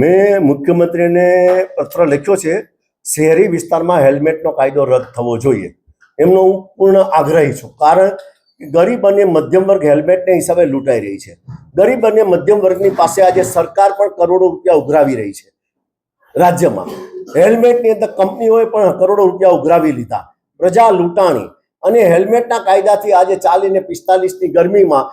મેં મુખ્યમંત્રીને પત્ર લખ્યો છે, શહેરી વિસ્તારમાં હેલ્મેટનો કાયદો રદ થવો જોઈએ. એમનો હું પૂર્ણ આગ્રહી છું. કારણ ગરીબ અને મધ્યમ વર્ગ હેલ્મેટને હિસાબે લૂંટાઈ રહી છે. ગરીબ અને મધ્યમ વર્ગની પાસે આજે સરકાર પણ કરોડો રૂપિયા ઉઘરાવી રહી છે. રાજ્યમાં હેલ્મેટની અંદર કંપનીઓએ પણ કરોડો રૂપિયા ઉઘરાવી લીધા. પ્રજા લૂંટાણી અને હેલ્મેટના કાયદાથી આજે ચાલીને પિસ્તાલીસની ગરમીમાં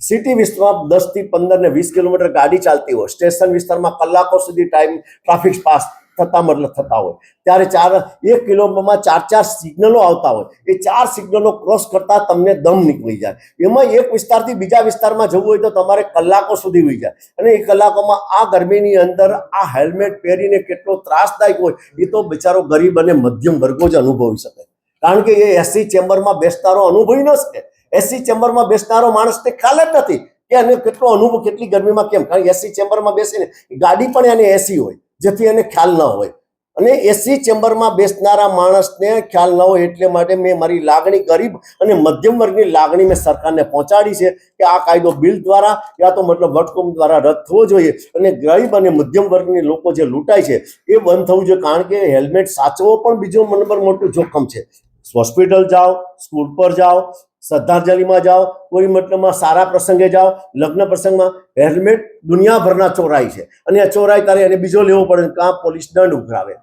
સિટી વિસ્તારમાં દસથી પંદર ને વીસ કિલોમીટર ગાડી ચાલતી હોય. સ્ટેશન વિસ્તારમાં કલાકો સુધી ટાઈમ ટ્રાફિક પાસ થતા મતલબ થતા હોય. ત્યારે ચાર, એક કિલોમીટરમાં ચાર ચાર સિગ્નલો આવતા હોય. એ ચાર સિગ્નલો ક્રોસ કરતા તમને દમ નીકળી જાય. એમાં એક વિસ્તારથી બીજા વિસ્તારમાં જવું હોય તો તમારે કલાકો સુધી હોઈ જાય. અને એ કલાકોમાં આ ગરમીની અંદર આ હેલ્મેટ પહેરીને કેટલો ત્રાસદાયક હોય, એ તો બિચારો ગરીબ અને મધ્યમ વર્ગો જ અનુભવી શકે. કારણ કે એ એસી ચેમ્બરમાં બેસતારો અનુભવી ન શકે. એસી ચેમ્બરમાં બેસનારો માણસને ખ્યાલ જ નથી. કે એને કેટલો અનુભવ, કેટલી ગરમીમાં કેમ? કારણ એસી ચેમ્બરમાં બેસીને ગાડી પણ એને એસી હોય, જેથી એને ખ્યાલ ન હોય. અને એસી ચેમ્બરમાં બેસનારા માણસને ખ્યાલ ન હોય એટલે માટે મેં મારી લાગણી ગરીબ અને મધ્યમ વર્ગની લાગણી મેં સરકારને પહોંચાડી છે કે આ કાયદો બિલ દ્વારા યા તો મતલબ વટકુમ દ્વારા રદ થવો જોઈએ અને ગરીબ અને મધ્યમ વર્ગની લોકો જે લૂંટાય છે એ બંધ થવું જોઈએ. કારણ કે હેલ્મેટ સાચવો પણ બીજો નંબર મોટું જોખમ છે. હોસ્પિટલ જાઓ સ્કૂલ પર જાઓ શ્રદ્ધાંજલિમાં જાઓ કોઈ મતલબમાં સારા પ્રસંગે જાઓ લગ્ન પ્રસંગમાં હેલ્મેટ દુનિયાભરના ચોરાય છે. અને આ ચોરાય ત્યારે એને બીજો લેવો પડે કાં પોલીસ દંડ ઉઘરાવે.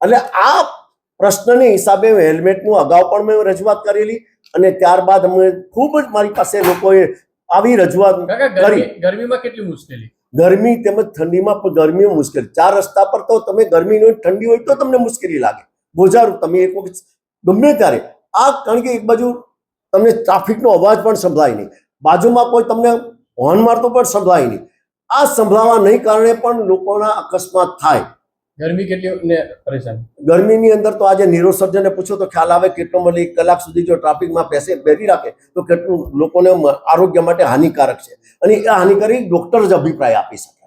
એટલે આ પ્રશ્નને હિસાબે હેલ્મેટનું અગાઉ પણ મેં રજૂઆત કરેલી અને ત્યારબાદ અમે ખૂબ જ મારી પાસે લોકોએ આવી રજૂઆત કરી. ગરમીમાં કેટલી મુશ્કેલી? ગરમી તેમજ ઠંડીમાં પણ ગરમી મુશ્કેલી. ચાર રસ્તા પર તો તમે ગરમી હોય ઠંડી હોય તો તમને મુશ્કેલી લાગે. બોજારું તમે એક વખત ગમે ત્યારે. આ કારણ કે એક બાજુ તમને ટ્રાફિકનો અવાજ પણ સંભળાય નહીં. બાજુમાં કોઈ તમને હોર્ન મારતો પણ સંભળાય નહીં. આ સંભળાવા નહીં કારણે પણ લોકોના અકસ્માત થાય. ગરમી કેટલી પરેશાન. ગરમીની અંદર તો આજે નિરોસર્જનને પૂછો તો ખ્યાલ આવે કેટલો મળે એક કલાક સુધી જો ટ્રાફિકમાં પેસે બેરી રાખે તો કેટલું લોકોને આરોગ્ય માટે હાનિકારક છે. અને એ હાનિકારક ડોક્ટર જ અભિપ્રાય આપી શકે.